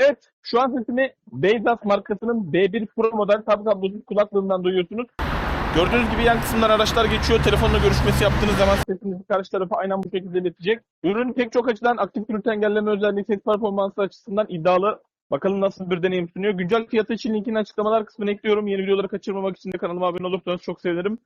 Evet, şu an sesimi Beyzat markasının B1 Pro model tam kablosuz kulaklığından duyuyorsunuz. Gördüğünüz gibi yan kısımdan araçlar geçiyor. Telefonla görüşmesi yaptığınız zaman sesinizi karşı tarafa aynen bu şekilde iletecek. Ürün pek çok açıdan aktif gürültü engelleme özelliği ses performansı açısından iddialı. Bakalım nasıl bir deneyim sunuyor. Güncel fiyatı için linkini açıklamalar kısmına ekliyorum. Yeni videoları kaçırmamak için de kanalıma abone olursanız çok sevinirim.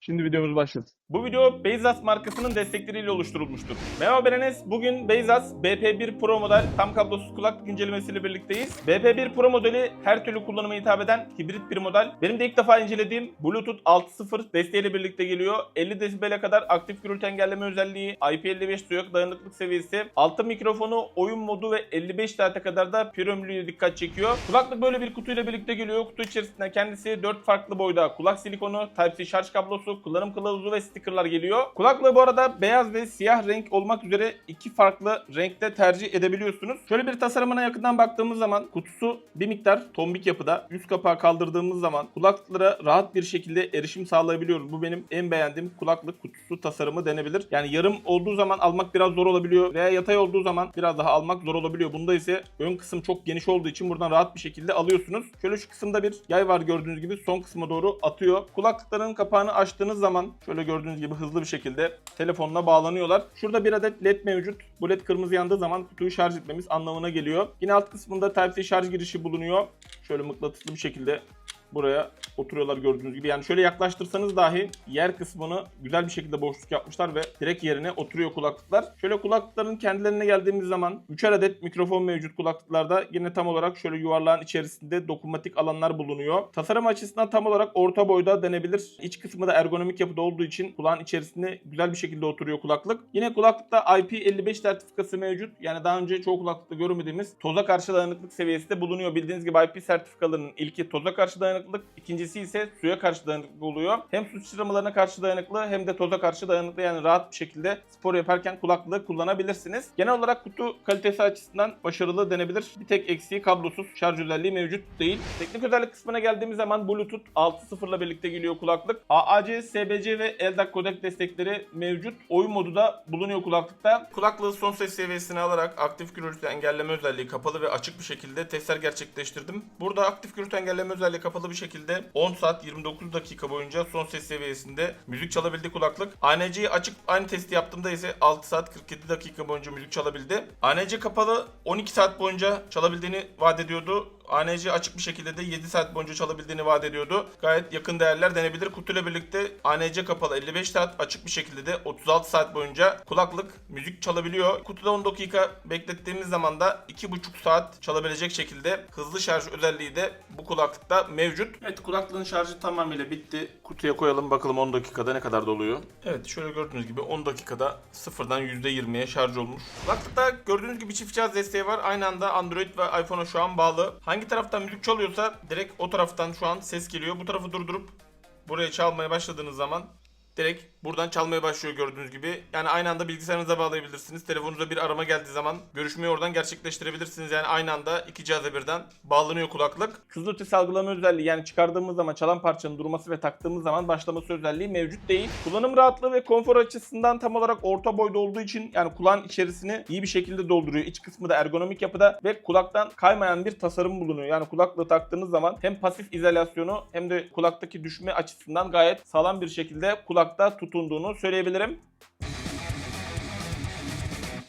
Şimdi videomuz başlasın. Bu video Beyzas markasının destekleriyle oluşturulmuştur. Merhaba ben Enes. Bugün Beyzas BP1 Pro model tam kablosuz kulaklık incelemesiyle birlikteyiz. BP1 Pro modeli her türlü kullanıma hitap eden hibrit bir model. Benim de ilk defa incelediğim Bluetooth 6.0 desteğiyle birlikte geliyor. 50 desibele kadar aktif gürültü engelleme özelliği, IP55 duyak dayanıklık seviyesi, altı mikrofonu, oyun modu ve 55 saate kadar da pir ömrüyle dikkat çekiyor. Kulaklık böyle bir kutuyla birlikte geliyor. Kutu içerisinde kendisi 4 farklı boyda kulak silikonu, Type-C şarj kablosu, kullanım kılavuzu ve stickerlar geliyor. Kulaklığı bu arada beyaz ve siyah renk olmak üzere iki farklı renkte tercih edebiliyorsunuz. Şöyle bir tasarımına yakından baktığımız zaman kutusu bir miktar tombik yapıda. Üst kapağı kaldırdığımız zaman kulaklıklara rahat bir şekilde erişim sağlayabiliyoruz. Bu benim en beğendiğim kulaklık kutusu tasarımı denebilir. Yani yarım olduğu zaman almak biraz zor olabiliyor veya yatay olduğu zaman biraz daha almak zor olabiliyor. Bunda ise ön kısım çok geniş olduğu için buradan rahat bir şekilde alıyorsunuz. Şöyle şu kısımda bir yay var gördüğünüz gibi son kısma doğru atıyor. Kulaklıkların kapağını açtığınız zaman şöyle gördüğünüz gibi hızlı bir şekilde telefonla bağlanıyorlar. Şurada bir adet led mevcut. Bu led kırmızı yandığı zaman kutuyu şarj etmemiz anlamına geliyor. Yine alt kısmında Type-C şarj girişi bulunuyor. Şöyle mıknatıslı bir şekilde buraya oturuyorlar gördüğünüz gibi. Yani şöyle yaklaştırsanız dahi yer kısmını güzel bir şekilde boşluk yapmışlar ve direkt yerine oturuyor kulaklıklar. Şöyle kulaklıkların kendilerine geldiğimiz zaman 3'er adet mikrofon mevcut kulaklıklarda. Yine tam olarak şöyle yuvarlağın içerisinde dokunmatik alanlar bulunuyor. Tasarım açısından tam olarak orta boyda denebilir. İç kısmı da ergonomik yapıda olduğu için kulağın içerisinde güzel bir şekilde oturuyor kulaklık. Yine kulaklıkta IP55 sertifikası mevcut. Yani daha önce çoğu kulaklıkta görmediğimiz toza karşı dayanıklık seviyesi de bulunuyor. Bildiğiniz gibi IP sertifikalarının ilki toza karşı dayanıklılık, ikincisi ise suya karşı dayanıklı oluyor. Hem su sıçramalarına karşı dayanıklı hem de toza karşı dayanıklı yani rahat bir şekilde spor yaparken kulaklığı kullanabilirsiniz. Genel olarak kutu kalitesi açısından başarılı denebilir. Bir tek eksiği kablosuz şarj özelliği mevcut değil. Teknik özellik kısmına geldiğimiz zaman Bluetooth 6.0 ile birlikte geliyor kulaklık. AAC, SBC ve LDAC kodek destekleri mevcut. Oyun modu da bulunuyor kulaklıkta. Kulaklığı son ses seviyesine alarak aktif gürültü engelleme özelliği kapalı ve açık bir şekilde testler gerçekleştirdim. Burada aktif gürültü engelleme özelliği kapalı bir şekilde 10 saat 29 dakika boyunca son ses seviyesinde müzik çalabildi kulaklık. ANC'yi açık aynı testi yaptığımda ise 6 saat 47 dakika boyunca müzik çalabildi. ANC kapalı 12 saat boyunca çalabildiğini vaat ediyordu. ANC açık bir şekilde de 7 saat boyunca çalabildiğini vaat ediyordu. Gayet yakın değerler denebilir. Kutuyla birlikte ANC kapalı 55 saat açık bir şekilde de 36 saat boyunca kulaklık müzik çalabiliyor. Kutuda 10 dakika beklettiğimiz zaman da 2,5 saat çalabilecek şekilde hızlı şarj özelliği de bu kulaklıkta mevcut. Evet kulaklığın şarjı tamamıyla bitti. Kutuya koyalım bakalım 10 dakikada ne kadar doluyor. Evet şöyle gördüğünüz gibi 10 dakikada sıfırdan %20'ye şarj olmuş. Kulaklıkta gördüğünüz gibi çift cihaz desteği var. Aynı anda Android ve iPhone'a şu an bağlı. Hangi taraftan müzik çalıyorsa direkt o taraftan şu an ses geliyor. Bu tarafı durdurup buraya çalmaya başladığınız zaman direkt buradan çalmaya başlıyor gördüğünüz gibi. Yani aynı anda bilgisayarınıza bağlayabilirsiniz. Telefonunuza bir arama geldiği zaman görüşmeyi oradan gerçekleştirebilirsiniz. Yani aynı anda iki cihaza birden bağlanıyor kulaklık. Hızlı ötesi algılama özelliği yani çıkardığımız zaman çalan parçanın durması ve taktığımız zaman başlaması özelliği mevcut değil. Kullanım rahatlığı ve konfor açısından tam olarak orta boyda olduğu için yani kulağın içerisini iyi bir şekilde dolduruyor. İç kısmı da ergonomik yapıda ve kulaktan kaymayan bir tasarım bulunuyor. Yani kulaklığı taktığınız zaman hem pasif izolasyonu hem de kulaktaki düşme açısından gayet sağlam bir şekilde kulakta tutunduğunu söyleyebilirim.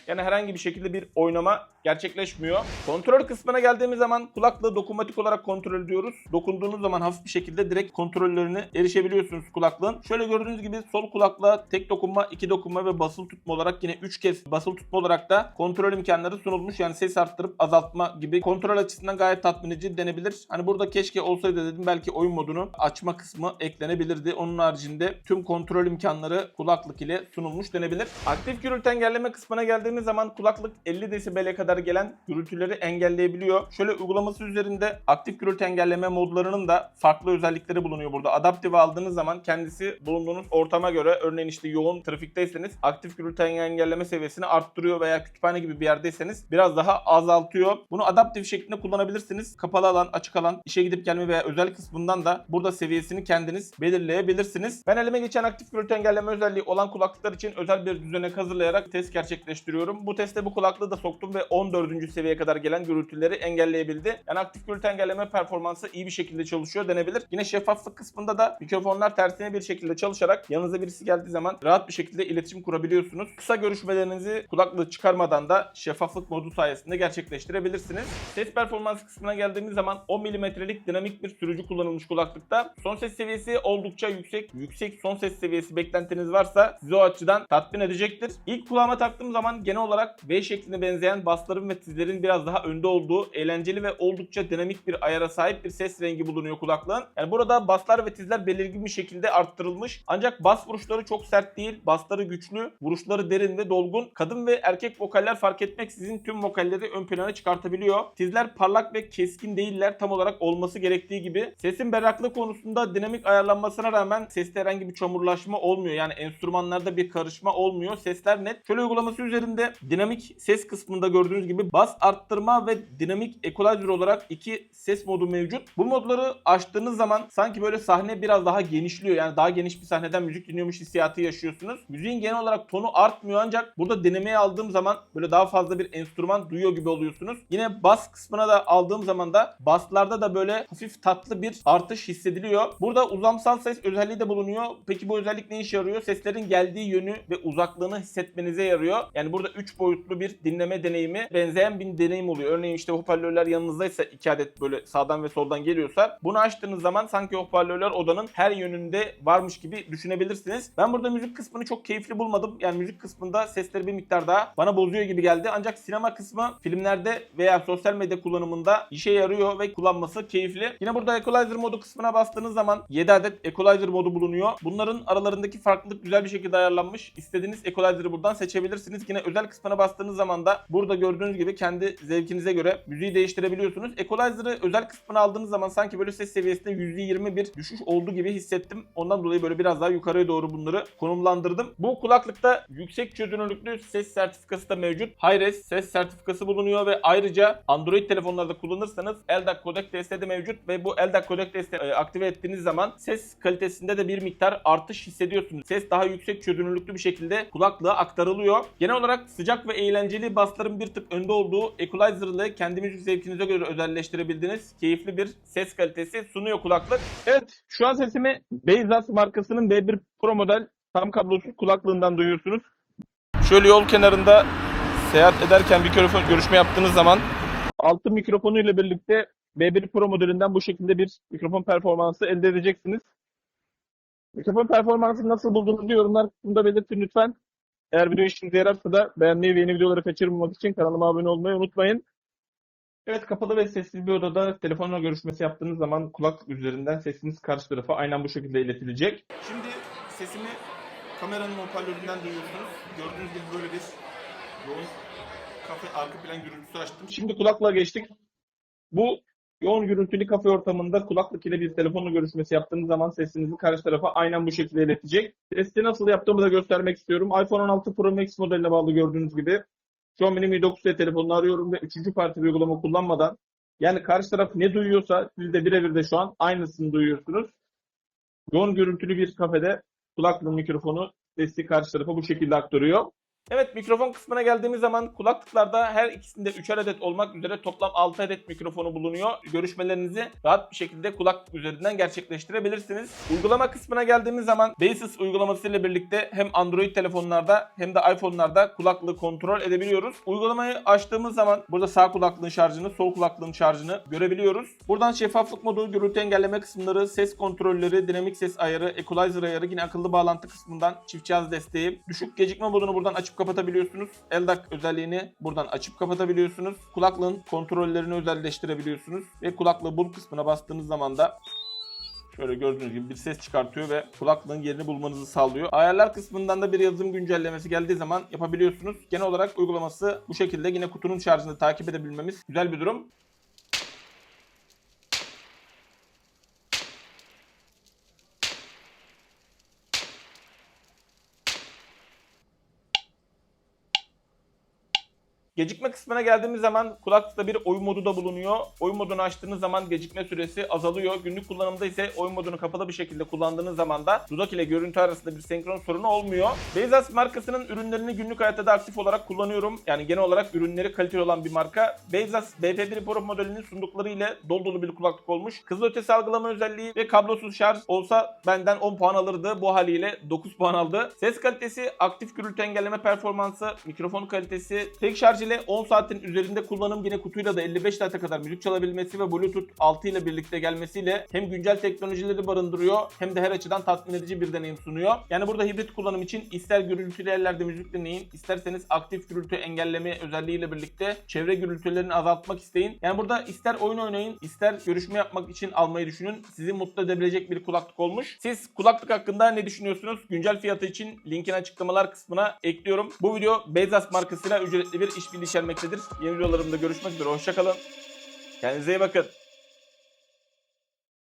Yani herhangi bir şekilde bir oynama gerçekleşmiyor. Kontrol kısmına geldiğimiz zaman kulaklığı dokunmatik olarak kontrol ediyoruz. Dokunduğunuz zaman hafif bir şekilde direkt kontrollerine erişebiliyorsunuz kulaklığın. Şöyle gördüğünüz gibi sol kulaklığa tek dokunma, iki dokunma ve basılı tutma olarak yine 3 kez basılı tutma olarak da kontrol imkanları sunulmuş. Yani ses arttırıp azaltma gibi kontrol açısından gayet tatmin edici denebilir. Hani burada keşke olsaydı dedim belki oyun modunu açma kısmı eklenebilirdi. Onun haricinde tüm kontrol imkanları kulaklık ile sunulmuş denebilir. Aktif gürültü engelleme kısmına geldiğimiz zaman kulaklık 50 desibele kadar gelen gürültüleri engelleyebiliyor. Şöyle uygulaması üzerinde aktif gürültü engelleme modlarının da farklı özellikleri bulunuyor burada. Adaptive aldığınız zaman kendisi bulunduğunuz ortama göre örneğin işte yoğun trafikteyseniz aktif gürültü engelleme seviyesini arttırıyor veya kütüphane gibi bir yerdeyseniz biraz daha azaltıyor. Bunu adaptif şeklinde kullanabilirsiniz. Kapalı alan, açık alan, işe gidip gelme veya özel kısmından da burada seviyesini kendiniz belirleyebilirsiniz. Ben elime geçen aktif gürültü engelleme özelliği olan kulaklıklar için özel bir düzenek hazırlayarak test gerçekleştiriyorum. Yapıyorum. Bu testte bu kulaklığı da soktum ve 14. seviyeye kadar gelen gürültüleri engelleyebildi. Yani aktif gürültü engelleme performansı iyi bir şekilde çalışıyor denebilir. Yine şeffaflık kısmında da mikrofonlar tersine bir şekilde çalışarak yanınıza birisi geldiği zaman rahat bir şekilde iletişim kurabiliyorsunuz. Kısa görüşmelerinizi kulaklığı çıkarmadan da şeffaflık modu sayesinde gerçekleştirebilirsiniz. Ses performansı kısmına geldiğimiz zaman 10 mm'lik dinamik bir sürücü kullanılmış kulaklıkta. Son ses seviyesi oldukça yüksek. Yüksek son ses seviyesi beklentiniz varsa sizi o açıdan tatmin edecektir. İlk kulağıma taktığım zaman genel olarak V şekline benzeyen basların ve tizlerin biraz daha önde olduğu eğlenceli ve oldukça dinamik bir ayara sahip bir ses rengi bulunuyor kulaklığın. Yani burada baslar ve tizler belirgin bir şekilde arttırılmış. Ancak bas vuruşları çok sert değil. Basları güçlü, vuruşları derin ve dolgun. Kadın ve erkek vokaller fark etmeksizin tüm vokalleri ön plana çıkartabiliyor. Tizler parlak ve keskin değiller tam olarak olması gerektiği gibi. Sesin berraklığı konusunda dinamik ayarlanmasına rağmen seste herhangi bir çamurlaşma olmuyor. Yani enstrümanlarda bir karışma olmuyor. Sesler net. Şöyle uygulaması üzerinde dinamik ses kısmında gördüğünüz gibi bas arttırma ve dinamik equalizer olarak iki ses modu mevcut. Bu modları açtığınız zaman sanki böyle sahne biraz daha genişliyor. Yani daha geniş bir sahneden müzik dinliyormuş hissiyatı yaşıyorsunuz. Müziğin genel olarak tonu artmıyor ancak burada denemeye aldığım zaman böyle daha fazla bir enstrüman duyuyor gibi oluyorsunuz. Yine bas kısmına da aldığım zaman da baslarda da böyle hafif tatlı bir artış hissediliyor. Burada uzamsal ses özelliği de bulunuyor. Peki bu özellik ne işe yarıyor? Seslerin geldiği yönü ve uzaklığını hissetmenize yarıyor. Yani burada 3 boyutlu bir dinleme deneyimi benzeyen bir deneyim oluyor. Örneğin işte hoparlörler yanınızdaysa 2 adet böyle sağdan ve soldan geliyorsa bunu açtığınız zaman sanki hoparlörler odanın her yönünde varmış gibi düşünebilirsiniz. Ben burada müzik kısmını çok keyifli bulmadım. Yani müzik kısmında sesleri bir miktar daha bana bozuyor gibi geldi. Ancak sinema kısmı filmlerde veya sosyal medya kullanımında işe yarıyor ve kullanması keyifli. Yine burada equalizer modu kısmına bastığınız zaman 7 adet equalizer modu bulunuyor. Bunların aralarındaki farklılık güzel bir şekilde ayarlanmış. İstediğiniz equalizer'ı buradan seçebilirsiniz. Yine özel kısmına bastığınız zaman da burada gördüğünüz gibi kendi zevkinize göre müziği değiştirebiliyorsunuz. Equalizer'ı özel kısmına aldığınız zaman sanki böyle ses seviyesinde %20 bir düşüş olduğu gibi hissettim. Ondan dolayı böyle biraz daha yukarıya doğru bunları konumlandırdım. Bu kulaklıkta yüksek çözünürlüklü ses sertifikası da mevcut. Hi-Res ses sertifikası bulunuyor ve ayrıca Android telefonlarda kullanırsanız LDAC kodek desteği de mevcut ve bu LDAC kodek desteği e, aktive ettiğiniz zaman ses kalitesinde de bir miktar artış hissediyorsunuz. Ses daha yüksek çözünürlüklü bir şekilde kulaklığa aktarılıyor. Genel olarak sıcak ve eğlenceli basların bir tık önde olduğu equalizer ile kendi müzik zevkinize göre özelleştirebildiğiniz keyifli bir ses kalitesi sunuyor kulaklık. Evet şu an sesimi Beyzas markasının B1 Pro model tam kablosuz kulaklığından duyuyorsunuz. Şöyle yol kenarında seyahat ederken bir mikrofon görüşme yaptığınız zaman altı mikrofonu ile birlikte B1 Pro modelinden bu şekilde bir mikrofon performansı elde edeceksiniz. Mikrofon performansını nasıl bulduğunuzu yorumlar kısmında belirtin lütfen. Eğer video işinize yararsa da beğenmeyi ve yeni videoları kaçırmamak için kanalıma abone olmayı unutmayın. Evet kapalı ve sessiz bir odada telefonla görüşmesi yaptığınız zaman kulaklık üzerinden sesiniz karşı tarafa aynen bu şekilde iletilecek. Şimdi sesimi kameranın hoparlöründen duyuyorsunuz. Gördüğünüz gibi böyle bir yoğun kafe arka plan gürültüsü açtım. Şimdi kulaklığa geçtik. Bu yoğun gürültülü kafe ortamında kulaklık ile bir telefonla görüşmesi yaptığınız zaman sesinizi karşı tarafa aynen bu şekilde iletecek. Testi nasıl yaptığımı da göstermek istiyorum. iPhone 16 Pro Max modeline bağlı gördüğünüz gibi. Xiaomi'nin Mi 9T telefonunu arıyorum ve üçüncü parti bir uygulama kullanmadan yani karşı taraf ne duyuyorsa siz de birebir de şu an aynısını duyuyorsunuz. Yoğun gürültülü bir kafede kulaklığın mikrofonu sesi karşı tarafa bu şekilde aktarıyor. Evet mikrofon kısmına geldiğimiz zaman kulaklıklarda her ikisinde 3'er adet olmak üzere toplam 6 adet mikrofonu bulunuyor. Görüşmelerinizi rahat bir şekilde kulaklık üzerinden gerçekleştirebilirsiniz. Uygulama kısmına geldiğimiz zaman Basis uygulaması ile birlikte hem Android telefonlarda hem de iPhone'larda kulaklığı kontrol edebiliyoruz. Uygulamayı açtığımız zaman burada sağ kulaklığın şarjını, sol kulaklığın şarjını görebiliyoruz. Buradan şeffaflık modu, gürültü engelleme kısımları, ses kontrolleri, dinamik ses ayarı, equalizer ayarı, yine akıllı bağlantı kısmından çift cihaz desteği, düşük gecikme modunu buradan açıp kapatabiliyorsunuz. LDAC özelliğini buradan açıp kapatabiliyorsunuz. Kulaklığın kontrollerini özelleştirebiliyorsunuz. Ve kulaklığı bul kısmına bastığınız zaman da Şöyle gördüğünüz gibi bir ses çıkartıyor ve kulaklığın yerini bulmanızı sağlıyor. Ayarlar kısmından da bir yazılım güncellemesi geldiği zaman yapabiliyorsunuz. Genel olarak uygulaması bu şekilde yine kutunun şarjını takip edebilmemiz güzel bir durum. Gecikme kısmına geldiğimiz zaman kulaklıkta bir oyun modu da bulunuyor. Oyun modunu açtığınız zaman gecikme süresi azalıyor. Günlük kullanımda ise oyun modunu kapalı bir şekilde kullandığınız zaman da dudak ile görüntü arasında bir senkron sorunu olmuyor. Bezos markasının ürünlerini günlük hayatta da aktif olarak kullanıyorum. Yani genel olarak ürünleri kaliteli olan bir marka. Bezos BP1 Pro modelinin sundukları ile dolu dolu bir kulaklık olmuş. Hızlı ötesi algılama özelliği ve kablosuz şarj olsa benden 10 puan alırdı. Bu haliyle 9 puan aldı. Ses kalitesi, aktif gürültü engelleme performansı, mikrofon kalitesi, tek şarj ile 10 saatin üzerinde kullanım yine kutuyla da 55 saate kadar müzik çalabilmesi ve Bluetooth 6 ile birlikte gelmesiyle hem güncel teknolojileri barındırıyor hem de her açıdan tatmin edici bir deneyim sunuyor. Yani burada hibrit kullanım için ister gürültülü yerlerde müzik dinleyin, isterseniz aktif gürültü engelleme özelliğiyle birlikte çevre gürültülerini azaltmak isteyin. Yani burada ister oyun oynayın, ister görüşme yapmak için almayı düşünün. Sizi mutlu edebilecek bir kulaklık olmuş. Siz kulaklık hakkında ne düşünüyorsunuz? Güncel fiyatı için linkini açıklamalar kısmına ekliyorum. Bu video Bezos markasıyla ücretli bir işbirliği içermektedir. Yeni videolarımda görüşmek üzere. Hoşçakalın. Kendinize iyi bakın.